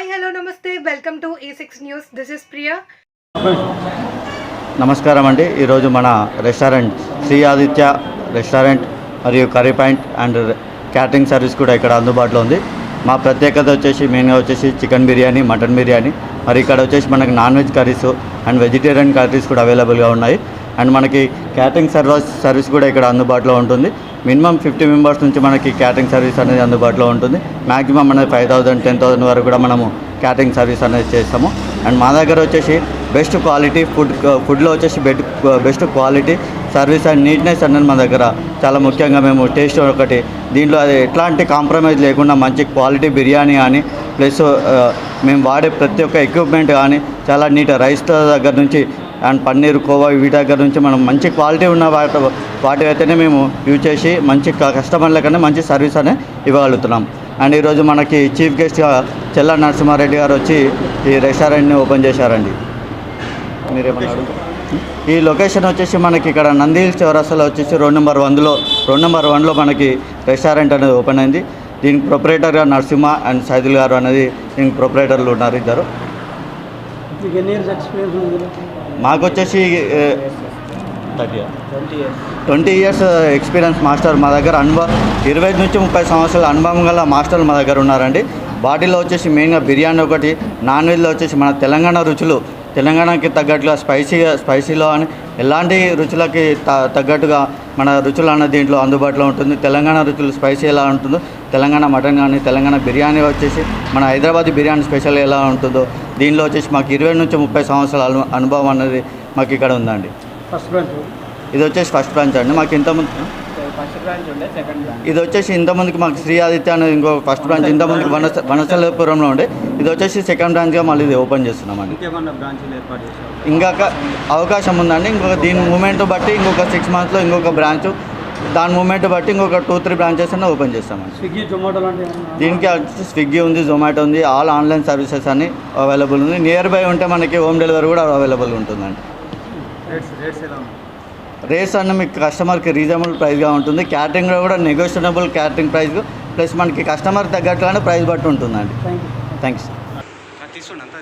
Hi hello నమస్తే welcome to ఈ six news this is Priya నమస్కారం అండి. ఈరోజు మన రెస్టారెంట్ శ్రీ ఆదిత్య రెస్టారెంట్ మరియు curry point and catering service కూడా ఇక్కడ అందుబాటులో ఉంది. మా ప్రత్యేకత వచ్చేసి మెయిన్గా వచ్చేసి చికెన్ బిర్యానీ మటన్ బిర్యానీ. మరి ఇక్కడ వచ్చేసి మనకి non veg curries and vegetarian curries కూడా అవైలబుల్గా ఉన్నాయి. అండ్ మనకి క్యాటరింగ్ సర్వీస్ సర్వీస్ కూడా ఇక్కడ అందుబాటులో ఉంటుంది. మినిమం ఫిఫ్టీ మెంబర్స్ నుంచి మనకి క్యాటరింగ్ సర్వీస్ అనేది అందుబాటులో ఉంటుంది. మ్యాక్సిమం అనేది ఫైవ్ థౌసండ్ టెన్ థౌసండ్ వరకు కూడా మనము క్యాటరింగ్ సర్వీస్ అనేది చేస్తాము. అండ్ మా దగ్గర వచ్చేసి బెస్ట్ క్వాలిటీ ఫుడ్ ఫుడ్లో వచ్చేసి bed best quality service and neatness అనేది మా దగ్గర చాలా ముఖ్యంగా మేము టేస్ట్ ఒకటి. దీంట్లో అది ఎట్లాంటి కాంప్రమైజ్ లేకుండా మంచి క్వాలిటీ బిర్యానీ కానీ ప్లస్ మేము వాడే ప్రతి ఒక్క ఎక్విప్మెంట్ కానీ చాలా నీట్ రైస్ దగ్గర నుంచి అండ్ పన్నీర్ కోవా వీటి దగ్గర నుంచి మనం మంచి క్వాలిటీ ఉన్న వాటి వాటి అయితేనే మేము యూజ్ చేసి మంచి కస్టమర్ల కన్నా మంచి సర్వీస్ అనే ఇవ్వగలుగుతున్నాం. అండ్ ఈరోజు మనకి చీఫ్ గెస్ట్గా చెల్ల నరసింహారెడ్డి గారు వచ్చి ఈ రెస్టారెంట్ని ఓపెన్ చేశారండి. మీరేమన్నారు? ఈ లొకేషన్ వచ్చేసి మనకి ఇక్కడ నందిల్ హిల్స్ చౌరస్తాలో వచ్చేసి రెండు నెంబర్ వన్లో రెండు నెంబర్ వన్లో మనకి రెస్టారెంట్ అనేది ఓపెన్ అయింది. దీనికి ప్రొపరేటర్గా నరసింహ అండ్ సైదుల్ గారు అనేది దీనికి ప్రొపరేటర్లు ఉన్నారు ఇద్దరు. మీకు ఎన్ని ఇయర్స్ ఎక్స్పీరియన్స్ ఉంది ఇందులో? మాకు వచ్చేసి ట్వంటీ ఇయర్స్ ఎక్స్పీరియన్స్ మాస్టర్ మా దగ్గర అనుభవం ఇరవై నుంచి ముప్పై సంవత్సరాల అనుభవం గల మాస్టర్లు మా దగ్గర ఉన్నారండి. బాడీలో వచ్చేసి మెయిన్గా బిర్యానీ ఒకటి నాన్ వెజ్లో వచ్చేసి మన తెలంగాణ రుచులు తెలంగాణకి తగ్గట్టుగా స్పైసీగా స్పైసీలో అని ఎలాంటి రుచులకి త- తగ్గట్టుగా మన రుచులు అన్న దీంట్లో అందుబాటులో ఉంటుంది. తెలంగాణ రుచులు స్పైసీ ఎలా ఉంటుందో తెలంగాణ మటన్ కానీ తెలంగాణ బిర్యానీ వచ్చేసి మన హైదరాబాద్ బిర్యానీ స్పెషల్ ఎలా ఉంటుందో దీనిలో వచ్చేసి మాకు ఇరవై నుంచి ముప్పై సంవత్సరాల అను- అనుభవం అనేది మాకు ఇక్కడ ఉందండి. First branch? ఇది వచ్చేసి ఫస్ట్ బ్రాంచ్ అండి. మాకు ఇంతకుముందు ఫస్ట్ బ్రాంచ్ ఉండే సెకండ్ బ్రాంచ్. ఇది వచ్చేసి ఇంతకుముందుకి మాకు శ్రీ ఆదిత్య అనేది ఇంకో ఫస్ట్ బ్రాంచ్ ఇంతకుముందుకు వనస వనసలపురంలో ఉండే. ఇది వచ్చేసి సెకండ్ బ్రాంచ్గా మళ్ళీ ఇది ఓపెన్ చేస్తున్నామండి. ఇంకొక అవకాశం ఉందండి. ఇంకొక దీని మూమెంట్ బట్టి ఇంకొక సిక్స్ మంత్స్లో ఇంకొక బ్రాంచ్ దాని మూమెంట్ బట్టి ఇంకొక టూ త్రీ బ్రాంచెస్ అన్న ఓపెన్ చేస్తామండి స్విగ్గీ జొమాటో లాంటి దీనికి వచ్చి స్విగ్గీ ఉంది జొమాటో ఉంది ఆల్ ఆన్లైన్ సర్వీసెస్ అన్ని అవైలబుల్ ఉంది. నియర్ బై ఉంటే మనకి హోమ్ డెలివరీ కూడా అవైలబుల్ ఉంటుందండి. రేట్స్ అన్న మీకు కస్టమర్కి రీజనబుల్ ప్రైస్గా ఉంటుంది. క్యాటరింగ్లో కూడా నెగోషియబుల్ క్యాటరింగ్ ప్రైస్ ప్లస్ మనకి కస్టమర్ తగ్గట్టుగానే ప్రైస్ బట్టి ఉంటుందండి. థ్యాంక్ యూ అంతా